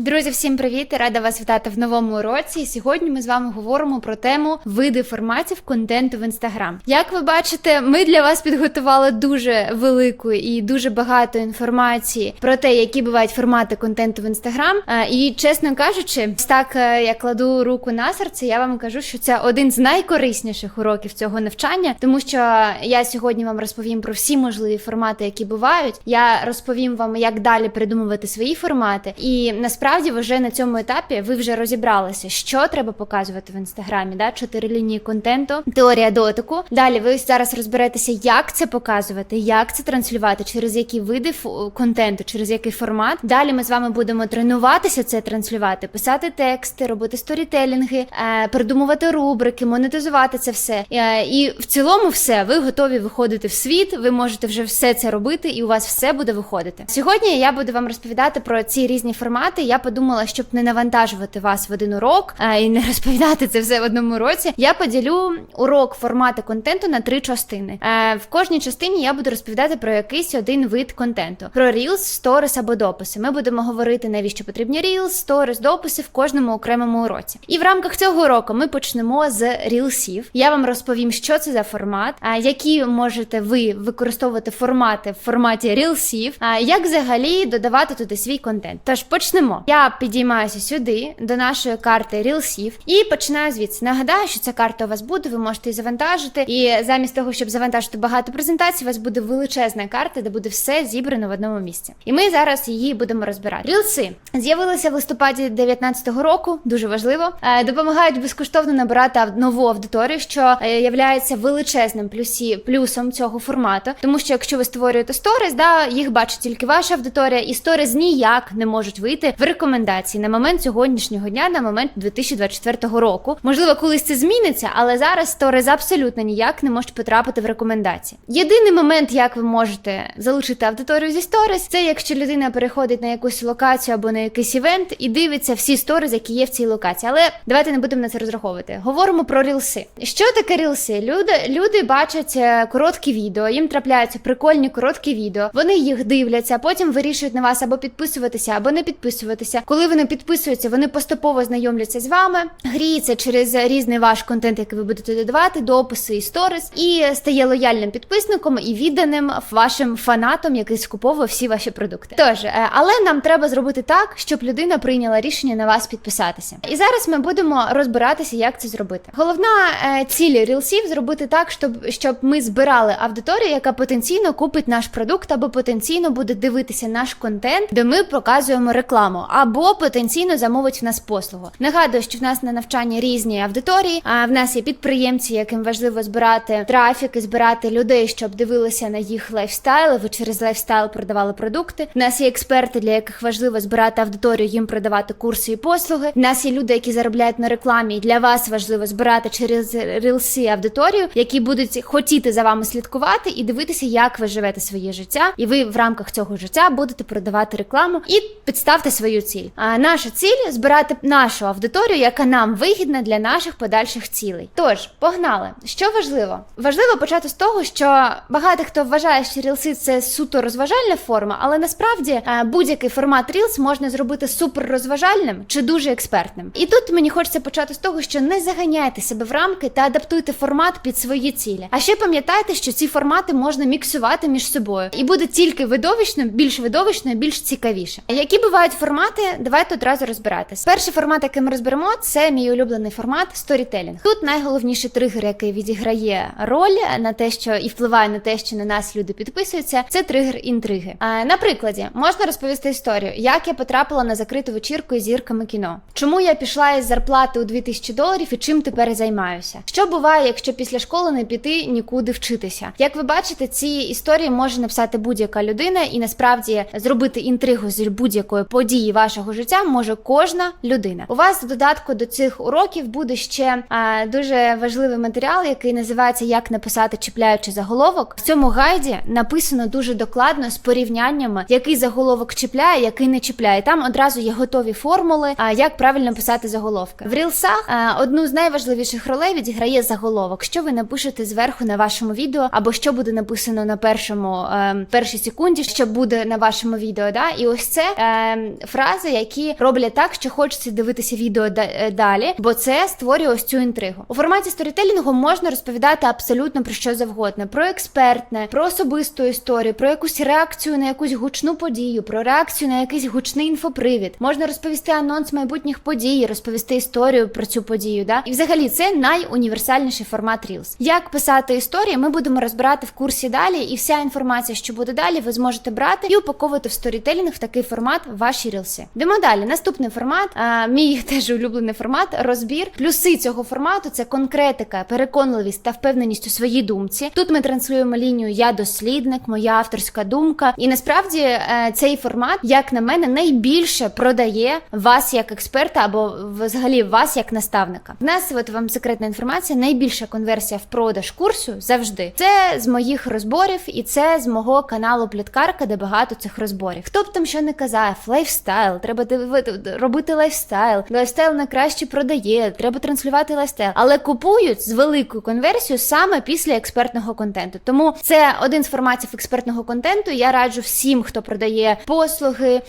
Друзі, всім привіт! Рада вас вітати в новому році. Сьогодні ми з вами говоримо про тему види форматів контенту в інстаграм. Як ви бачите, ми для вас підготували дуже велику і дуже багато інформації про те, які бувають формати контенту в інстаграм. Е, І чесно кажучи, так е, я кладу руку на серце. Я вам кажу, що це один з найкорисніших уроків цього навчання, тому що я сьогодні вам розповім про всі можливі формати, які бувають. Я розповім вам, як далі придумувати свої формати. І насправді, ви вже на цьому етапі ви вже розібралися, що треба показувати в інстаграмі. Да? Чотири лінії контенту, теорія дотику. Далі ви зараз розберетеся, як це показувати, як це транслювати, через які види контенту, через який формат. Далі ми з вами будемо тренуватися це транслювати, писати тексти, робити сторітелінги, е, придумувати рубрики, монетизувати це все. Е, і в цілому, все ви готові виходити в світ. Ви можете вже все це робити, і у вас все буде виходити. Сьогодні я буду вам розповідати про ці різні формати. Я подумала, щоб не навантажувати вас в один урок е, і не розповідати це все в одному році. Я поділю урок формати контенту на три частини. Е, В кожній частині я буду розповідати про якийсь один вид контенту: про Reels, Stories або дописи. Ми будемо говорити, навіщо потрібні Reels, Stories, дописи в кожному окремому уроці. І в рамках цього уроку ми почнемо з Рілсів. Я вам розповім, що це за формат, а які можете ви використовувати формати в форматі Рілсів, а як взагалі додавати туди свій контент. Тож почнемо. Я підіймаюся сюди до нашої карти Рілсів і починаю звідси. Нагадаю, що ця карта у вас буде, ви можете її завантажити. І замість того, щоб завантажити багато презентацій, у вас буде величезна карта, де буде все зібрано в одному місці. І ми зараз її будемо розбирати. Рілси з'явилися в листопаді 2019 року. Дуже важливо. Е, Допомагають безкоштовно набирати нову аудиторію, що е, являється величезним плюсі плюсом цього формату. Тому що якщо ви створюєте сторіс, да їх бачить тільки ваша аудиторія, і сторіс ніяк не можуть вийти в рекомендації на момент сьогоднішнього дня, на момент 2024 року. Можливо, колись це зміниться, але зараз сторіс абсолютно ніяк не можуть потрапити в рекомендації. Єдиний момент, як ви можете залучити аудиторію зі сторіс, це якщо людина переходить на якусь локацію або на якийсь івент і дивиться всі сторіс, які є в цій локації. Але давайте не будемо на це розраховувати. Говоримо про рілси. Що таке рілси? Люди, люди бачать е, короткі відео, їм трапляються прикольні короткі відео. Вони їх дивляться, потім вирішують на вас або підписуватися, або не підписуватися. Коли вони підписуються, вони поступово знайомляться з вами, гріються через різний ваш контент, який ви будете додавати, дописи і сторіс, і стає лояльним підписником і відданим вашим фанатом, який скуповує всі ваші продукти. Тож, е, але нам треба зробити так, щоб людина прийняла рішення на вас підписатися. І зараз ми будемо розбиратися, як це зробити. Головна е, ціль рілсів зробити так, щоб, щоб ми збирали аудиторію, яка потенційно купить наш продукт, або потенційно буде дивитися наш контент, де ми показуємо рекламу, або потенційно замовить в нас послугу. Нагадую, що в нас на навчанні різні аудиторії. А в нас є підприємці, яким важливо збирати трафік і збирати людей, щоб дивилися на їх лайфстайл. Ви через лайфстайл продавали продукти. В нас є експерти, для яких важливо збирати аудиторію, їм продавати курси і послуги. В нас є люди, які заробляють на рекламі. і Для вас важливо збирати через рілси аудиторію, які будуть хотіти за вами слідкувати і дивитися, як ви живете своє життя, і ви в рамках цього життя будете продавати рекламу і підставте свою ціль. А наша ціль збирати нашу аудиторію, яка нам вигідна для наших подальших цілей. Тож, погнали. Що важливо? Важливо почати з того, що багато хто вважає, що рілси це суто розважальна форма, але насправді е, будь-який формат рілс можна зробити супер розважальним чи дуже експертним. І тут мені хочеться почати з того, що не заганяйте себе в рамки та адаптуйте формат під свої цілі. А ще пам'ятайте, що ці формати можна міксувати між собою, і буде тільки видовищно, більш видовищно, більш цікавіше. Які бувають формати? Давайте одразу розбиратись. Перший формат, який ми розберемо, це мій улюблений формат сторітелінг. Тут найголовніший тригер, який відіграє роль на те, що і впливає на те, що на нас люди підписуються, це тригер інтриги. На прикладі можна розповісти історію, як я потрапила на закриту вечірку із зірками кіно. Чому я пішла із зарплати у 2000 доларів і чим тепер займаюся? Що буває, якщо після школи не піти нікуди вчитися? Як ви бачите, ці історії може написати будь-яка людина і насправді зробити інтригу з будь-якої події вашого життя може кожна людина. У вас в додатку до цих уроків буде ще а, дуже важливий матеріал, який називається Як написати чіпляючи заголовок. В цьому гайді написано дуже докладно з порівняннями, який заголовок чіпляє, який не чіпляє. Там одразу є готові формули, а як правильно писати заголовки. В рілсах а, одну з найважливіших ролей відіграє заголовок, що ви напишете зверху на вашому відео, або що буде написано на першому е, першій секунді, що буде на вашому відео. Да? І ось це е, фрази, які роблять так, що хочеться дивитися відео е, далі, бо це створює ось цю інтригу. У форматі сторітелінгу можна розповідати абсолютно про що завгодно: про експертне, про особисту історію, про якусь реакцію на якусь гучну подію, про реакцію на якийсь гучний інфопривід. Можна розповісти анонс майбутніх подій, розповісти історію про цю подію. Да? І взагалі це найуніверсальніший формат Reels. Як писати історії, ми будемо розбирати в курсі далі, і вся інформація, що буде далі, ви зможете брати і упаковувати в сторітелінг в такий формат ваші рілси. Йдемо далі. Наступний формат, а, мій теж улюблений формат розбір. Плюси цього формату це конкретика, переконливість та впевненість у своїй думці. Тут ми транслюємо лінію Я дослідник, моя авторська думка. І насправді е, цей формат, як на мене, найбільше продає вас як експерта або взагалі вас як наставника. В нас от вам секретна інформація. Найбільша конверсія в продаж курсу завжди. Це з моїх розборів, і це з мого каналу Пліткарка, де багато цих розборів. Хто б там що не казав, лайфстайл, треба диви- робити лайфстайл. Лайфстайл найкраще продає, треба транслювати лайфстайл. Але купують з великою конверсією саме після експертного контенту. Тому це один з форматів експертного контенту. Я раджу всім, хто продає послуги,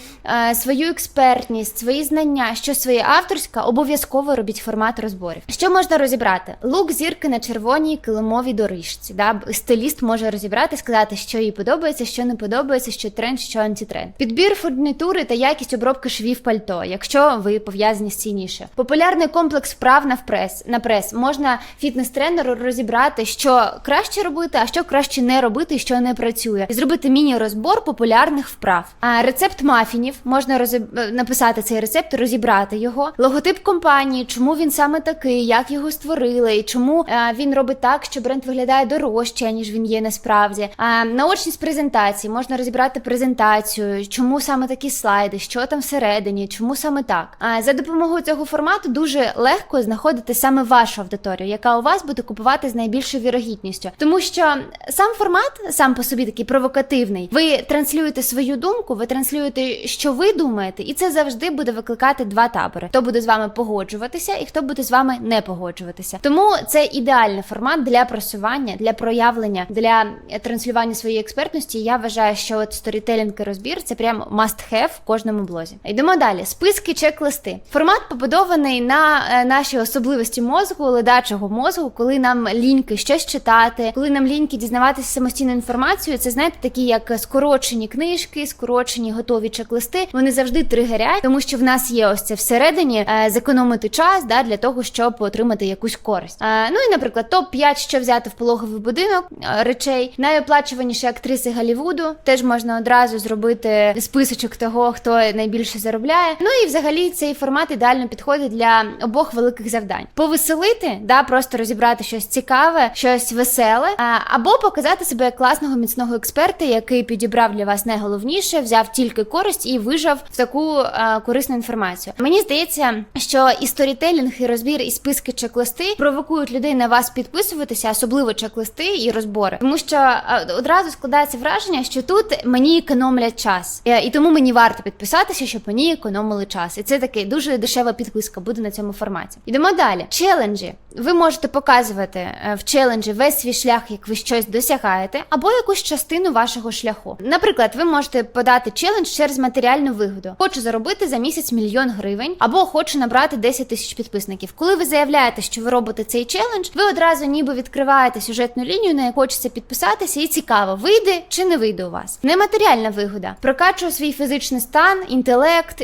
е, свою експертність, свої знання, що своє авторське, обов'язково робіть формат розборів. Що можна розібрати? Лук зірки на червоній килимовій доріжці. Да? Стиліст може розібрати, сказати, що їй подобається, що не подобається, що тренд, що антитренд. Підбір фурнітури та якість обробки швів пальто, якщо ви пов'язані з цінніше. Популярний комплекс вправ на прес. На прес можна фітнес-тренеру розібрати, що краще робити, а що краще не робити, що не працює, і зробити міні-розбор популярних вправ. А рецепт мафінів можна розіб... е, написати цей рецепт, розібрати його. Логотип компанії, чому він саме такий, як його створили, і чому е, він робить так, що бренд виглядає дорожче, ніж він є насправді. А наочність презентації можна розібрати презентацію, чому саме такі слайди, що там всередині, чому саме так. А за допомогою цього формату дуже легко знаходити саме вашу аудиторію, яка у вас буде купувати з найбільшою вірогідністю, тому що сам формат сам по собі такий провокативний. Ви транслюєте свою думку, ви транслюєте, що ви думаєте, і це завжди буде викликати два табори: хто буде з вами погоджуватися, і хто буде з вами не погоджуватися. Тому це ідеальний формат для просування, для проявлення, для транслювання своєї експертності. Я вважаю, що от сторітелінг і розбір це прям must have кожному блозі. Йдемо далі. Списки, чек-листи. Формат побудований на е, наші особливості мозку, ледачого мозку, коли нам ліньки щось читати, коли нам ліньки дізнаватися самостійну інформацію. Це знаєте, такі як скорочені книжки, скорочені готові чек-листи. Вони завжди тригерять, тому що в нас є ось це всередині е, зекономити час да, для того, щоб отримати якусь користь. Е, ну і, наприклад, топ 5 що взяти в пологовий будинок речей. Найоплачуваніші актриси Голлівуду. Теж можна одразу зробити списочок того, хто найбільше заробляє. Ну і взагалі цей формат ідеально підходить для обох великих завдань: повеселити, да, просто розібрати щось цікаве, щось веселе, або показати себе як класного міцного експерта, який підібрав для вас найголовніше, взяв тільки користь і вижав в таку а, корисну інформацію. Мені здається, що і сторітелінг, і розбір, і списки чек-листи провокують людей на вас підписуватися, особливо чек-листи і розбори, тому що одразу складається враження, що тут мені економлять час, Е, і тому мені варто підписатися, щоб мені економили час. І це таке дуже дешева підписка буде на цьому форматі. Йдемо далі. Челенджі. Ви можете показувати е, в челенджі весь свій шлях, як ви щось досягаєте, або якусь частину вашого шляху. Наприклад, ви можете подати челендж через матеріальну вигоду. Хочу заробити за місяць мільйон гривень, або хочу набрати 10 тисяч підписників. Коли ви заявляєте, що ви робите цей челендж, ви одразу ніби відкриваєте сюжетну лінію, на яку хочеться підписатися, і цікаво, вийде чи не вийде у вас. Нематеріальна вигода. Прокачує свій фізичний стан, інтелект,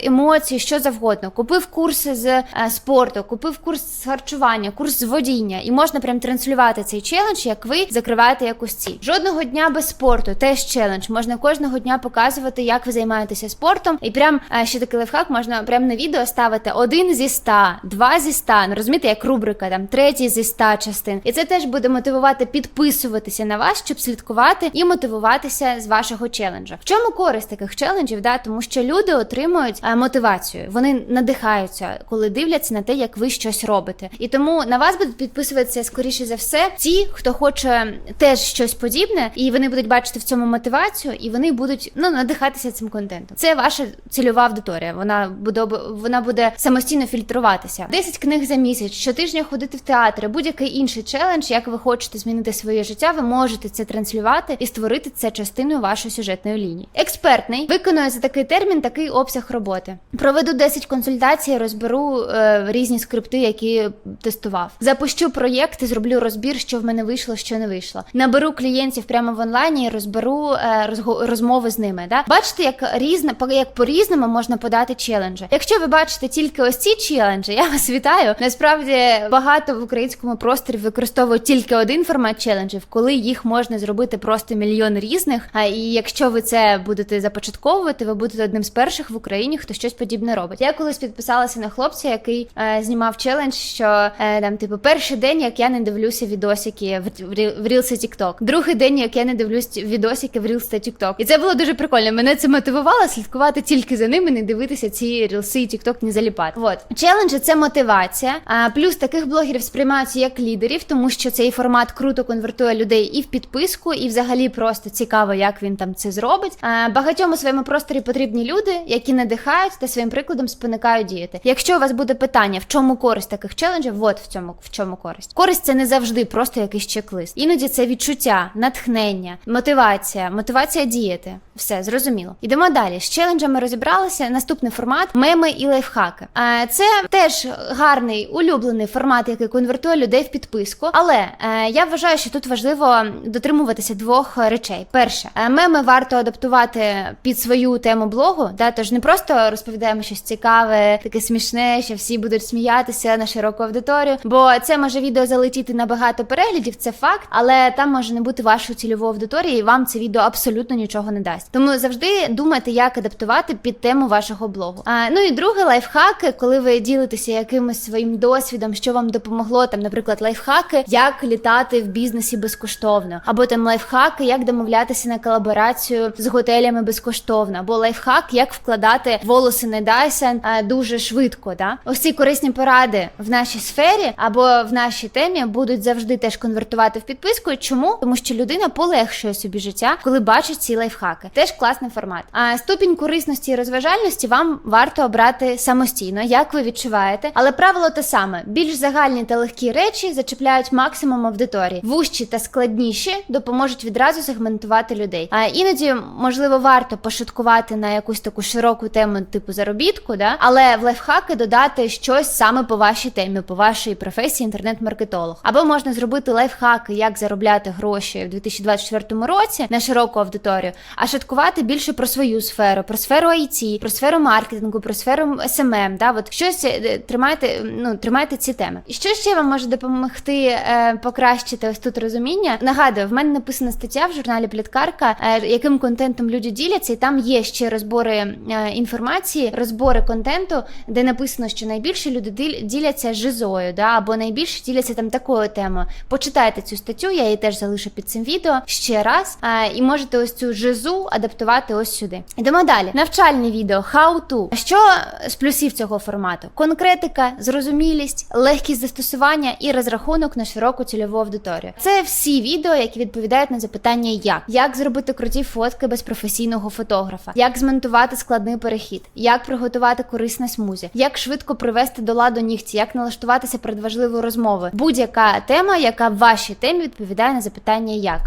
емоції, що завгодно. Купив курси з е, спорту, купив курс з харчування, курс з водіння, і можна прям транслювати цей челендж, як ви закриваєте якусь ціль. Жодного дня без спорту, теж челендж. Можна кожного дня показувати, як ви займаєтеся спортом. І прям е, ще такий лайфхак, можна прям на відео ставити один зі ста, два зі ста. Ну розумієте, як рубрика, там третій зі ста частин. І це теж буде мотивувати підписуватися на вас, щоб слідкувати і мотивуватися з вашого челенджа. В чому користь таких челенджів? Да? Тому що люди отримують е, мотивацію. Вони надихаються, коли дивляться на те, як ви щось робите. І тому на вас будуть підписуватися скоріше за все ті, хто хоче теж щось подібне, і вони будуть бачити в цьому мотивацію, і вони будуть ну надихатися цим контентом. Це ваша цільова аудиторія. Вона буде вона буде самостійно фільтруватися. 10 книг за місяць, щотижня ходити в театр, будь-який інший челендж, як ви хочете змінити своє життя, ви можете це транслювати і створити це частиною вашої сюжетної лінії. Експертний виконує за такий термін такий обсяг роботи. Проведу 10 консультацій, розберу е, різні скрипти, які тестував. Запущу проєкт і зроблю розбір, що в мене вийшло, що не вийшло. Наберу клієнтів прямо в онлайні, і розберу е, розго- розмови з ними. Да? Бачите, як різне по- як по-різному можна подати челенджі. Якщо ви бачите тільки ось ці челенджі, я вас вітаю. Насправді багато в українському просторі використовують тільки один формат челенджів, коли їх можна зробити просто мільйон різних. А і якщо ви це будете започатковувати, ви будете одним з перших в Україні, хто щось подібне робить. Я колись підписалася на хлопця, який е, знімав челендж, що е, там, типу, перший день, як я не дивлюся відосики в, в, в Reels і TikTok. Другий день, як я не дивлюсь відосики в Reels та TikTok. І це було дуже прикольно. Мене це мотивувало слідкувати тільки за ними, не дивитися ці рілси і TikTok, не заліпати. Вот челенджі це мотивація. А плюс таких блогерів сприймаються як лідерів, тому що цей формат круто конвертує людей і в підписку, і взагалі просто цікаво, як він там це зробить. А, багатьом у своєму просторі потрібні люди, які надихають та своїм прикладом спонукають діяти. Якщо у вас буде питання, в чому користь таких челенджів, от в цьому в чому користь. Користь це не завжди просто якийсь чек-лист. Іноді це відчуття, натхнення, мотивація, мотивація діяти. Все зрозуміло. Ідемо далі. З челенджами розібралися. Наступний формат меми і лайфхаки. А це теж гарний улюблений формат, який конвертує людей в підписку. Але е, я вважаю, що тут важливо дотримуватися двох речей. Перше, е, меми варто адаптувати під свою тему блогу. Да, тож не просто розповідаємо щось цікаве, таке смішне, що всі будуть сміятися на широку аудиторію. Бо це може відео залетіти на багато переглядів, це факт, але там може не бути вашої цільової аудиторії, і вам це відео абсолютно нічого не дасть. Тому завжди думайте, як адаптувати під тему вашого блогу. А, ну і друге, лайфхаки, коли ви ділитеся якимось своїм досвідом, що вам допомогло, там, наприклад, лайфхаки, як літати в бізнесі безкоштовно, або там лайфхаки, як домовлятися на колаборацію з готелями безкоштовно, або лайфхак, як вкладати волоси на Dyson дуже швидко. Да? Ось ці корисні поради в нашій сфері або в нашій темі будуть завжди теж конвертувати в підписку. Чому? Тому що людина полегшує собі життя, коли бачить ці лайфхаки. Теж класний формат. А ступінь корисності і розважальності вам варто обрати самостійно, як ви відчуваєте. Але правило те саме: більш загальні та легкі речі зачіпляють максимум аудиторії. Вужчі та складніші допоможуть відразу сегментувати людей. А іноді, можливо, варто пошуткувати на якусь таку широку тему, типу заробітку, да? але в лайфхаки додати щось саме по вашій темі, по вашій професії інтернет-маркетолог. Або можна зробити лайфхаки, як заробляти гроші в 2024 році на широку аудиторію, а шуткувати більше про свою сферу, про сферу IT, про сферу маркетингу, про сферу SMM, Да? От щось е, тримайте, ну тримайте ці теми. І що ще вам може допомогти е, покращити ось тут розуміння? Нагадую, в мене написана стаття в журналі Пліткарка, е, яким контентом люди діляться, і там є ще розбори е, інформації, розбори контенту, де написано, що найбільше люди діляться жизою, да, або найбільше діляться там такою темою. Почитайте цю статтю, я її теж залишу під цим відео ще раз. е, і можете ось цю жизу адаптувати ось сюди. Йдемо далі. Навчальне відео, how to. Що з плюсів цього формату? Конкретика, зрозумілість, легкість застосування і розрахунок на широку цільову аудиторію. Це всі відео, які відповідають на запитання як, як зробити круті фотки без професійного фотографа, як змонтувати складний перехід, як приготувати корисне смузі, як швидко привести до ладу нігті, як налаштуватися перед важливою розмовою. Будь-яка тема, яка в вашій темі відповідає на запитання як.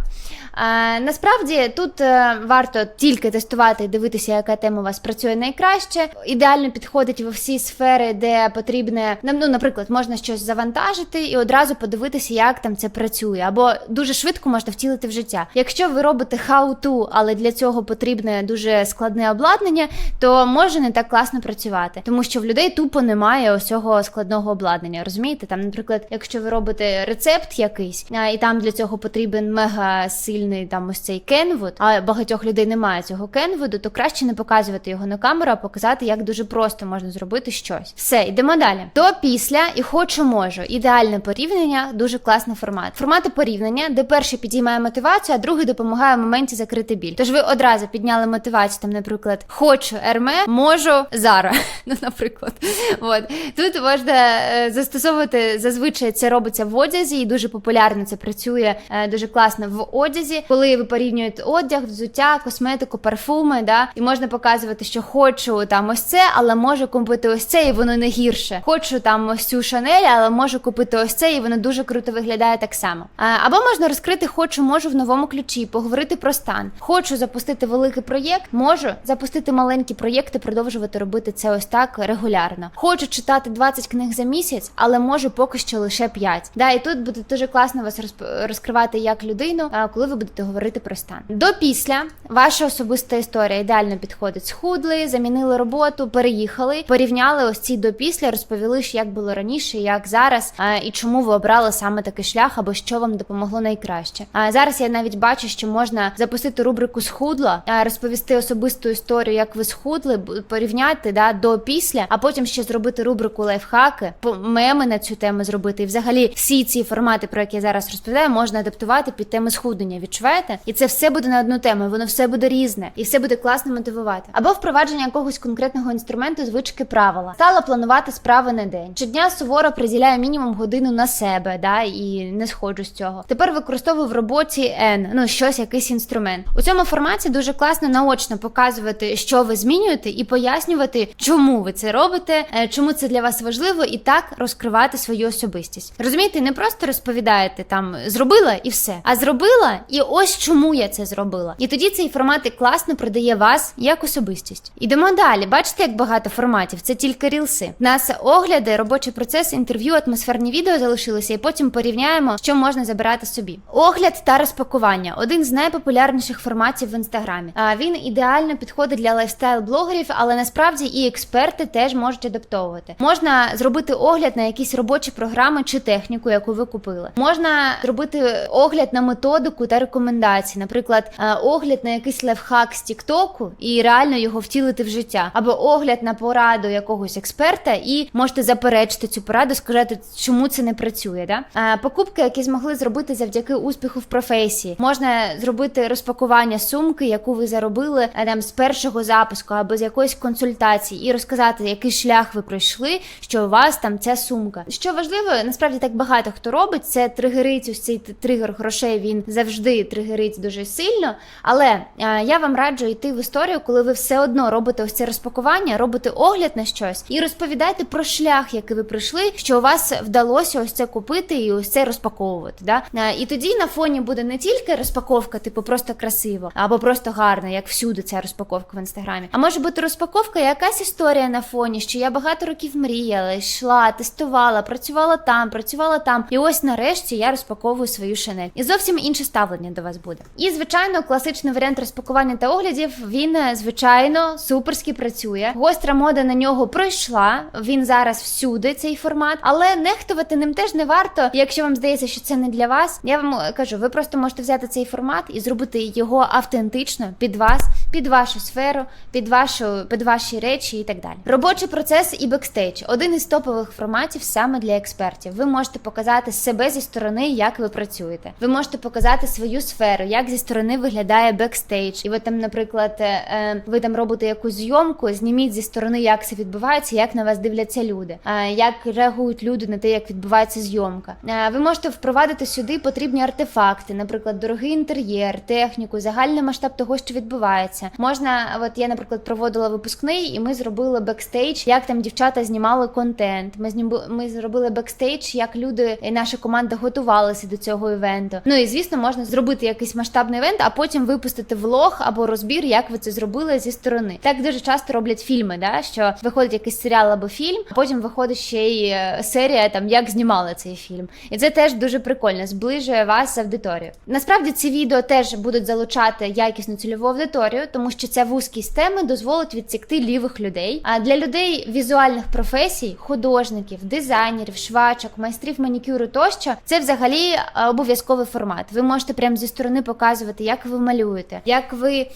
Е, насправді тут е, варто тільки тестувати і дивитися, яка тема у вас працює найкраще. Ідеально підходить во всі сфери, де потрібне ну, наприклад, можна щось завантажити і одразу подивитися, як там це працює, або дуже швидко можна втілити в життя. Якщо ви робите how-to, але для цього потрібне дуже складне обладнання, то може не так класно працювати, тому що в людей тупо немає ось цього складного обладнання. Розумієте? Там, наприклад, якщо ви робите рецепт якийсь, і там для цього потрібен мега сильний там ось цей Kenwood, а багатьох людей людей немає цього кенводу, то краще не показувати його на камеру, а показати, як дуже просто можна зробити щось. Все, йдемо далі. До після і хочу можу. Ідеальне порівняння, дуже класний формат. Формати порівняння, де перший підіймає мотивацію, а другий допомагає в моменті закрити біль. Тож ви одразу підняли мотивацію, там, наприклад, хочу ерме, можу зара. Ну, наприклад, от тут можна е, застосовувати зазвичай це робиться в одязі, і дуже популярно це працює е, дуже класно в одязі, коли ви порівнюєте одяг, взуття, косметику, парфуми, да, і можна показувати, що хочу там ось це, але можу купити ось це, і воно не гірше. Хочу там ось цю шанель, але можу купити ось це, і воно дуже круто виглядає так само. Або можна розкрити хочу, можу в новому ключі, поговорити про стан. Хочу запустити великий проєкт, можу запустити маленькі проєкти, продовжувати робити це ось так регулярно. Хочу читати 20 книг за місяць, але можу поки що лише 5. Да, і тут буде дуже класно вас розкривати як людину, коли ви будете говорити про стан. До після ваша особиста історія ідеально підходить. Схудли, замінили роботу, переїхали, порівняли ось ці до після, розповіли, як було раніше, як зараз, а, і чому ви обрали саме такий шлях, або що вам допомогло найкраще. А зараз я навіть бачу, що можна запустити рубрику схудла, а, розповісти особисту історію, як ви схудли, порівняти да до після, а потім ще зробити рубрику лайфхаки, меми на цю тему зробити. І взагалі всі ці формати, про які я зараз розповідаю, можна адаптувати під теми схуднення. Відчуваєте? І це все буде на одну тему. Воно все буде різне, і все буде класно мотивувати. Або впровадження якогось конкретного інструменту, звички правила. Стала планувати справи на день. Щодня суворо приділяю мінімум годину на себе, да і не сходжу з цього. Тепер використовую в роботі N, ну щось, якийсь інструмент. У цьому форматі дуже класно наочно показувати, що ви змінюєте, і пояснювати, чому ви це робите, е, чому це для вас важливо, і так розкривати свою особистість. Розумієте, не просто розповідаєте там зробила і все, а зробила, і ось чому я це зробила. І тоді цей формат і класно продає вас як особистість. Ідемо далі. Бачите, як багато форматів. Це тільки рілси. Нас огляди, робочий процес, інтерв'ю, атмосферні відео залишилися, і потім порівняємо, що можна забирати собі. Огляд та розпакування один з найпопулярніших форматів в інстаграмі. А він ідеально підходить для лайфстайл-блогерів, але насправді і експерти теж можуть адаптовувати. Можна зробити огляд на якісь робочі програми чи техніку, яку ви купили. Можна зробити огляд на методику та рекомендації, наприклад, огляд на якийсь лайфхак з Тіктоку і реально його втілити в життя, або огляд на пораду якогось експерта, і можете заперечити цю пораду, сказати, чому це не працює. Да? Е, Покупки, які змогли зробити завдяки успіху в професії, можна зробити розпакування сумки, яку ви заробили е, там з першого запуску або з якоїсь консультації, і розказати, який шлях ви пройшли, що у вас там ця сумка. Що важливо, насправді так багато хто робить. Це тригерить ось цей тригер грошей. Він завжди тригерить дуже сильно. Але я вам раджу йти в історію, коли ви все одно робите ось це розпакування, робите огляд на щось і розповідаєте про шлях, який ви пройшли, що у вас вдалося ось це купити і ось це розпаковувати. Да? Е, І тоді на фоні буде не тільки розпаковка, типу просто красиво, або просто гарно, як всюди ця розпаковка в інстаграмі. А може бути розпаковка, якась історія на фоні, що я багато років мріяла, йшла, тестувала, працювала там, працювала там. І ось нарешті я розпаковую свою шинель. І зовсім інше ставлення до вас буде. І звичайно, класичний варіант розпакування та оглядів. Він е, звичайно суперськи працює. Гостра мода на нього пройшла. Він зараз всюди цей формат, але нехтувати ним теж не варто. Якщо вам здається, що це не для вас, я вам е, кажу, ви просто можете взяти цей формат і зробити його автентично під вас, під вашу сферу, під вашу під ваші речі і так далі. Робочий процес і бекстейдж один із топових форматів саме для експертів. Ви можете показати себе зі сторони, як ви працюєте. Ви можете показати свою сферу, як зі сторони виглядає бекстейдж. І ви там, наприклад, е, е, ви там робите якусь зйомку, зніміть зі сторони, як це відбувається, як на вас дивляться люди, е, як реагують люди на те, як відбувається зйомка. Ви можете впровадити сюди потрібні артефакти, наприклад, дорогий інтер'єр, техніку, загальний масштаб того, що відбувається. Можна, от я, наприклад, проводила випускний, і ми зробили бекстейдж, як там дівчата знімали контент. Ми зніму, ми зробили бекстейдж, як люди і наша команда готувалися до цього івенту. Ну і звісно, можна зробити якийсь масштабний івент, а потім випустити влог або розбір, як ви це зробили зі сторони. Так дуже часто роблять фільми, да що виходить якийсь серіал або фільм, а потім виходить ще й е, серія, там як знімали цей фільм. І це теж дуже прикольно, зближує вас з аудиторією. Насправді ці відео теж будуть залучати якісну цільову аудиторію, тому що ця вузькість теми дозволить відсікти лівих людей. А для людей візуальних професій, художників, дизайнерів, швачок, майстрів манікюру тощо, це взагалі е, обов'язковий формат. Ви можете прямо зі сторони показувати, як ви малюєте, як ви е,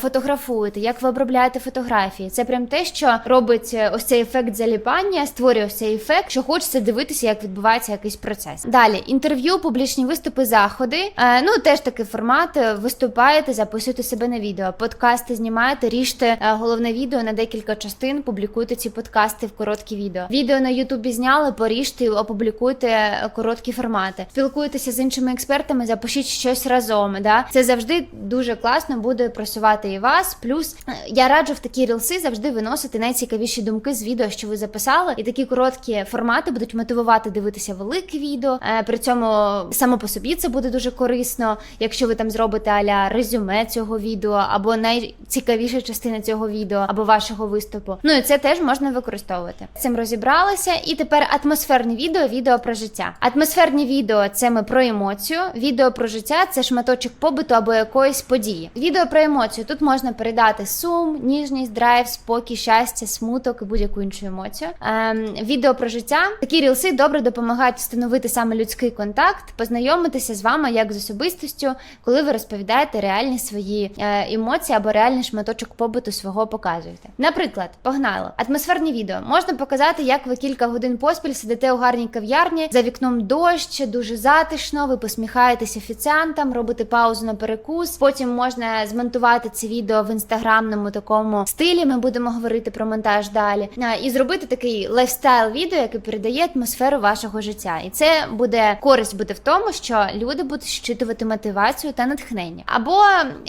фотографуєте, як ви обробляєте фотографії. Це прям те, що робить е, ось цей ефект заліпання, створює ось цей ефект, що хочеться дивитися, як відбувається якийсь процес. Далі інтерв'ю, публічні виступи, заходи. Е, ну теж такий формат. Виступаєте, записуєте себе на відео, подкасти знімаєте, ріжте головне відео на декілька частин, публікуйте ці подкасти в короткі відео. Відео на Ютубі зняли, поріжте, опублікуйте короткі формати. Спілкуйтеся з іншими експертами, запишіть щось разом. Да? Це завжди дуже класно буде просувати і вас. Плюс е, я раджу в такі рілси завжди виносити найцікавіші думки з відео, що ви записали, і такі короткі формати будуть мотивувати дивитися велике відео. Е, При цьому само по собі це буде дуже корисно, якщо ви там зробите аля резюме цього відео, або найцікавіша частина цього відео, або вашого виступу. Ну і це теж можна використовувати. Цим розібралися. І тепер атмосферне відео, відео про життя. Атмосферні відео це ми про емоцію. Відео про життя це шматочок побуту або якоїсь події. Відео про емоцію тут можна передати сум, ніжність, драйв, спокій, щастя, смуток і будь-яку іншу емоцію. Ем, відео про життя. Такі рілси добре допомагають встановити саме людський контакт, познайомитися з вами як з особистістю, коли ви розповідаєте реальні свої е, емоції або реальний шматочок побуту свого показуєте. Наприклад, погнало. Атмосферні відео можна показати, як ви кілька годин поспіль сидите у гарній кав'ярні, за вікном дощ, дуже затишно, ви посміхаєтесь офіціантам, робите паузу на перекус. Потім можна змонтувати це відео в інстаграмному такому стилі. Ми будемо говорити про монтаж далі. І зробити такий лайфстайл відео, яке передає атмосферу вашого життя. І це буде користь буде в тому, що люди будуть щитувати мотивацію та натхнення. Або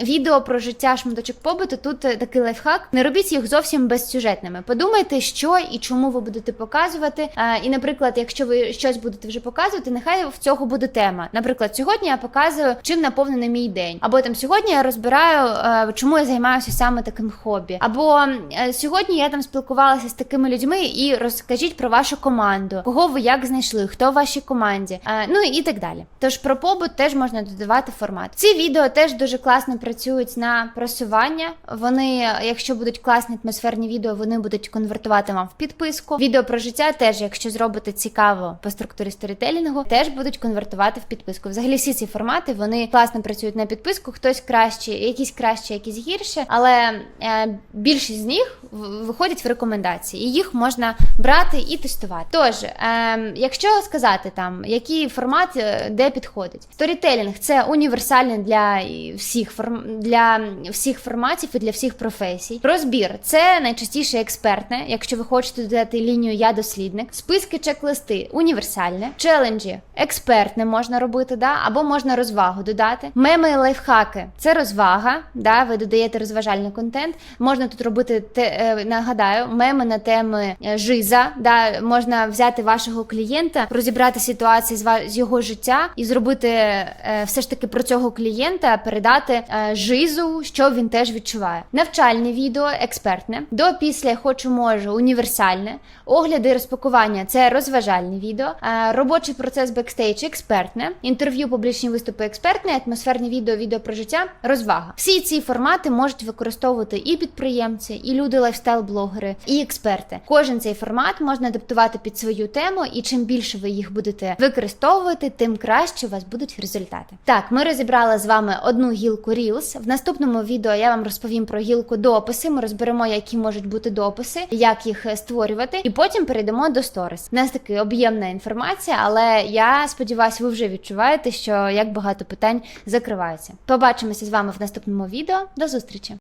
відео про життя шматочок побуту. Тут такий лайфхак. Не робіть їх зовсім безсюжетними. Подумайте, що і чому ви будете показувати. І, наприклад, якщо ви щось будете вже показувати, нехай в цього буде тема. Наприклад, сьогодні я показую, чим наповнений мій день. Або там сьогодні я розбираю, е, чому я займаюся саме таким хобі. Або е, сьогодні я там спілкувалася з такими людьми і розкажіть про вашу команду, кого ви як знайшли, хто в вашій команді, Е, ну і так далі. Тож про побут теж можна додавати формат. Ці відео теж дуже класно працюють на просування. Вони, якщо будуть класні атмосферні відео, вони будуть конвертувати вам в підписку. Відео про життя теж, якщо зробите цікаво по структурі сторітелінгу, теж будуть конвертувати в підписку. Взагалі всі ці формати вони класно працюють на підписку. Хтось краще, якісь краще, якісь гірше, але е, більшість з них виходять в рекомендації, і їх можна брати і тестувати. Тож, е, якщо сказати там, який формат е, де підходить, сторітелінг це універсальний для всіх форм для всіх форматів і для всіх професій. Розбір це найчастіше експертне, якщо ви хочете додати лінію я дослідник. Списки, чек-листи універсальне, челенджі експертне можна робити, да або можна розвагу додати. Меми і лайфхаки це розвага. Да, ви додаєте розважальний контент. Можна тут робити те, е, нагадаю, меми на теми е, жиза. Да, можна взяти вашого клієнта, розібрати ситуації з з його життя і зробити е, все ж таки про цього клієнта, передати жизу, що він теж відчуває. Навчальне відео, експертне, до після хочу можу універсальне. Огляди розпакування це розважальне відео. Робочий процес бекстейдж експертне, інтерв'ю, публічні виступи експертне, атмосферне відео, відео про життя, розвага. Всі ці формати можуть використовувати і підприємці, і люди лайфстайл-блогери, і експерти. Кожен цей формат можна адаптувати під свою тему, і чим більше ви їх будете використовувати, тим краще у вас будуть результати. Так, ми розібрали з вами одну гілку Reels. В наступному відео я вам розповім про гілку дописи. Ми розберемо, які можуть бути дописи, як їх створювати, і потім перейдемо до сторіс. У нас таки об'ємна інформація, але я сподіваюся, ви вже відчуваєте, що як багато питань закриваються. Побачимося з вами в наступному відео. До зустрічі!